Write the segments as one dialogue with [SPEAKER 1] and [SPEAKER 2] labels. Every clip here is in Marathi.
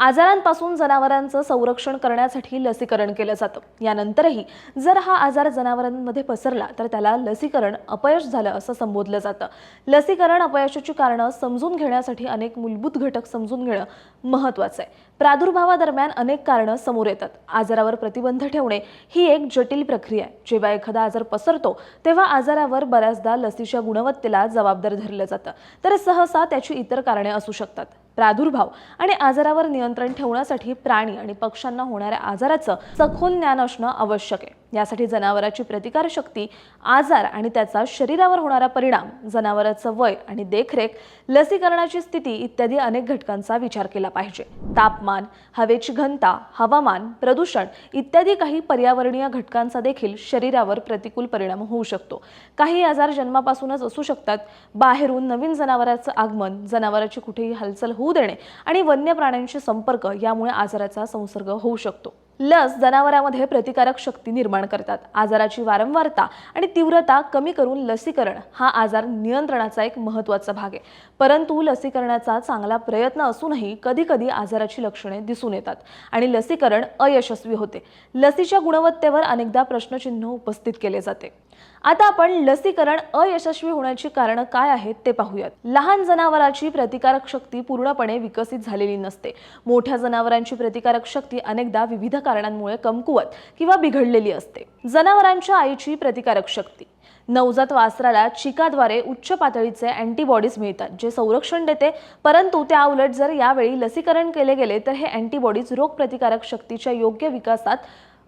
[SPEAKER 1] आजारांपासून जनावरांचं संरक्षण करण्यासाठी लसीकरण केलं जातं. यानंतरही जर हा आजार जनावरांमध्ये पसरला तर त्याला लसीकरण अपयश झालं असं संबोधलं जातं. लसीकरण अपयशाची कारणं समजून घेण्यासाठी अनेक मूलभूत घटक समजून घेणं महत्त्वाचं आहे. प्रादुर्भावादरम्यान अनेक कारणं समोर येतात. आजारावर प्रतिबंध ठेवणे ही एक जटिल प्रक्रिया आहे. जेव्हा एखादा आजार पसरतो तेव्हा आजारावर बऱ्याचदा लसीच्या गुणवत्तेला जबाबदार धरलं जातं. तर सहसा त्याची इतर कारणे असू शकतात. प्रादुर्भाव आणि आजारावर नियंत्रण ठेवण्यासाठी प्राणी आणि पक्ष्यांना होणाऱ्या आजाराचं सखोल ज्ञान असणं आवश्यक आहे. यासाठी जनावराची प्रतिकारशक्ती आजार आणि त्याचा शरीरावर होणारा परिणाम जनावराचं वय आणि देखरेख लसीकरणाची स्थिती इत्यादी अनेक घटकांचा विचार केला पाहिजे. तापमान हवेची घनता हवामान प्रदूषण इत्यादी काही पर्यावरणीय घटकांचा देखील शरीरावर प्रतिकूल परिणाम होऊ शकतो. काही आजार जन्मापासूनच असू शकतात. बाहेरून नवीन जनावराचं आगमन जनावराची कुठेही हालचाल होऊ देणे आणि वन्य प्राण्यांशी संपर्क यामुळे आजाराचा संसर्ग होऊ शकतो. लस जनावरांमध्ये प्रतिकारक शक्ती निर्माण करतात. आजाराची वारंवारता आणि तीव्रता कमी करून लसीकरण हा आजार नियंत्रणाचा एक महत्त्वाचा भाग आहे. परंतु लसीकरणाचा चांगला प्रयत्न असूनही कधीकधी आजाराची लक्षणे दिसून येतात आणि लसीकरण अयशस्वी होते. लसीच्या गुणवत्तेवर अनेकदा प्रश्नचिन्ह उपस्थित केले जाते. आता आपण लसीकरण अयशस्वी होण्याची कारणं काय आहेत ते पाहूयात. लहान जनावरांची प्रतिकारक शक्ती पूर्णपणे विकसित झालेली नसते. मोठ्या जनावरांची प्रतिकारक शक्ती अनेकदा विविध कारणांमुळे कमकुवत किंवा बिघडलेली असते. जनावरांच्या आईची प्रतिकारक शक्ती. नवजात वासराला चिकाद्वारे उच्च पातळीचे अँटीबॉडीज मिळतात जे संरक्षण देते परंतु त्या उलट जर यावेळी लसीकरण केले गेले तर हे अँटीबॉडीज रोगप्रतिकारक शक्तीच्या योग्य विकासात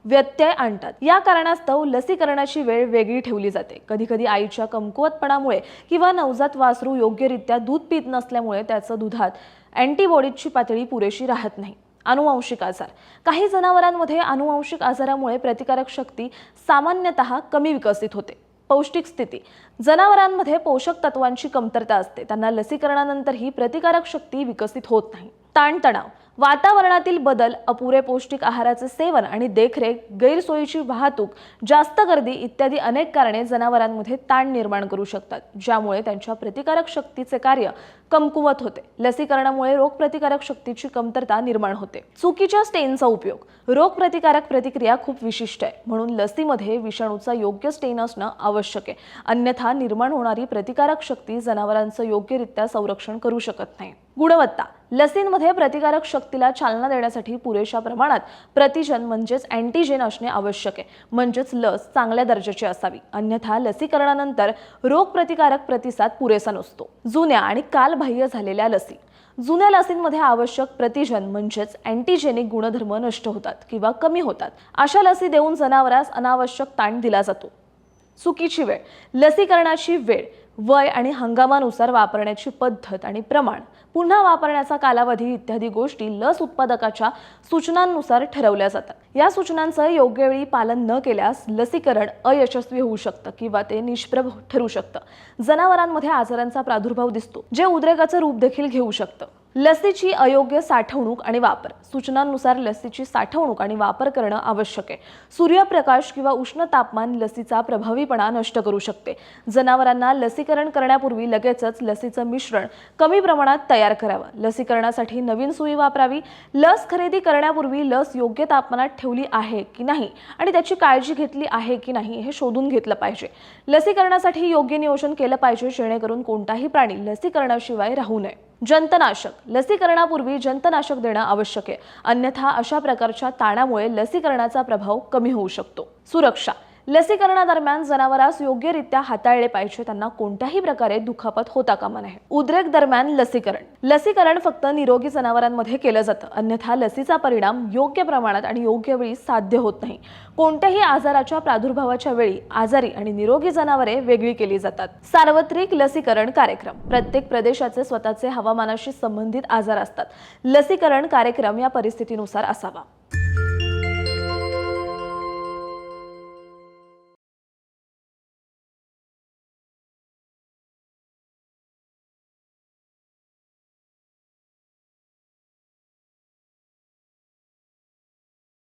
[SPEAKER 1] व्यत्यय आणतात. या कारणास्तव लसीकरणाची वेळ वेगळी ठेवली जाते. कधीकधी आईच्या कमकुवतपणामुळे किंवा नवजात वासरू योग्यरित्या दूध पित नसल्यामुळे त्याचं दुधात अँटीबॉडीजची पातळी पुरेशी राहत नाही. अनुवांशिक आजार. काही जनावरांमध्ये अनुवांशिक आजारामुळे प्रतिकारक शक्ती सामान्यतः कमी विकसित होते. पौष्टिक स्थिती. जनावरांमध्ये पोषक तत्वांची कमतरता असते. त्यांना लसीकरणानंतरही प्रतिकारक शक्ती विकसित होत नाही. ताणतणाव. वातावरणातील बदल अपुरे पौष्टिक आहाराचे सेवन आणि देखरेख गैरसोयीची वाहतूक जास्त गर्दी इत्यादी अनेक कारणे जनावरांमध्ये ताण निर्माण करू शकतात ज्यामुळे त्यांच्या प्रतिकारक शक्तीचे कार्य कमकुवत होते. लसीकरणामुळे रोगप्रतिकारक शक्तीची कमतरता निर्माण होते. चुकीच्या स्टेनचा उपयोग. रोगप्रतिकारक प्रतिक्रिया खूप विशिष्ट आहे. म्हणून लसीमध्ये विषाणूचा योग्य स्टेन असणं आवश्यक आहे. अन्यथा निर्माण होणारी प्रतिकारक शक्ती जनावरांचं योग्यरित्या संरक्षण करू शकत नाही. गुणवत्ता. लसींमध्ये प्रतिकारक शक्तीला चालना देण्यासाठी पुरेशा प्रमाणात प्रतिजन म्हणजेच अँटीजेन असणे आवश्यक आहे. म्हणजेच लस चांगल्या दर्जाची असावी. अन्यथा लसीकरणानंतर रोगप्रतिकारक प्रतिसाद पुरेसा नसतो. जुन्या आणि कालबाह्य झालेल्या लसी. जुन्या लसींमध्ये आवश्यक प्रतिजन म्हणजेच अँटीजेनिक गुणधर्म नष्ट होतात किंवा कमी होतात. अशा लसी देऊन जनावरास अनावश्यक ताण दिला जातो. चुकीची वेळ लसीकरणाची वेळ वय आणि हंगामानुसार वापरण्याची पद्धत आणि प्रमाण. पुन्हा वापरण्याचा कालावधी इत्यादी गोष्टी लस उत्पादकाच्या सूचनांनुसार ठरवल्या जातात. या सूचनांचं योग्य वेळी पालन न केल्यास लसीकरण अयशस्वी होऊ शकतं किंवा ते निष्प्रभ ठरू शकतं. जनावरांमध्ये आजारांचा प्रादुर्भाव दिसतो जे उद्रेकाचं रूप देखील घेऊ शकतं. लसीची अयोग्य साठवणूक आणि वापर. सूचनांनुसार लसीची साठवणूक आणि वापर करणं आवश्यक आहे. सूर्यप्रकाश किंवा उष्ण तापमान लसीचा प्रभावीपणा नष्ट करू शकते. जनावरांना लसीकरण करण्यापूर्वी लगेचच लसीचं मिश्रण कमी प्रमाणात तयार करावं. लसीकरणासाठी नवीन सुई वापरावी. लस खरेदी करण्यापूर्वी लस योग्य तापमानात ठेवली आहे की नाही आणि त्याची काळजी घेतली आहे की नाही हे शोधून घेतलं पाहिजे. लसीकरणासाठी योग्य नियोजन केलं पाहिजे जेणेकरून कोणताही प्राणी लसीकरणाशिवाय राहू नये. जंतनाशक. लसीकरणापूर्वी जंतनाशक देणं आवश्यक आहे. अन्यथा अशा प्रकारच्या ताणामुळे लसीकरणाचा प्रभाव कमी होऊ शकतो. सुरक्षा. लसीकरणादरम्यान जनावरास योग्यरित्या हाताळले पाहिजे त्यांना कोणत्याही प्रकारे दुखापत होता कामा नये. उद्रेक दरम्यान लसीकरण. लसीकरण फक्त निरोगी जनावरांमध्ये केलं जातं. अन्यथा लसीचा परिणाम योग्य प्रमाणात आणि योग्य वेळी साध्य होत नाही. कोणत्याही आजाराच्या प्रादुर्भावाच्या वेळी आजारी आणि निरोगी जनावरे वेगळी केली जातात. सार्वत्रिक लसीकरण कार्यक्रम. प्रत्येक प्रदेशाचे स्वतःचे हवामानाशी संबंधित आजार असतात. लसीकरण कार्यक्रम या परिस्थितीनुसार असावा.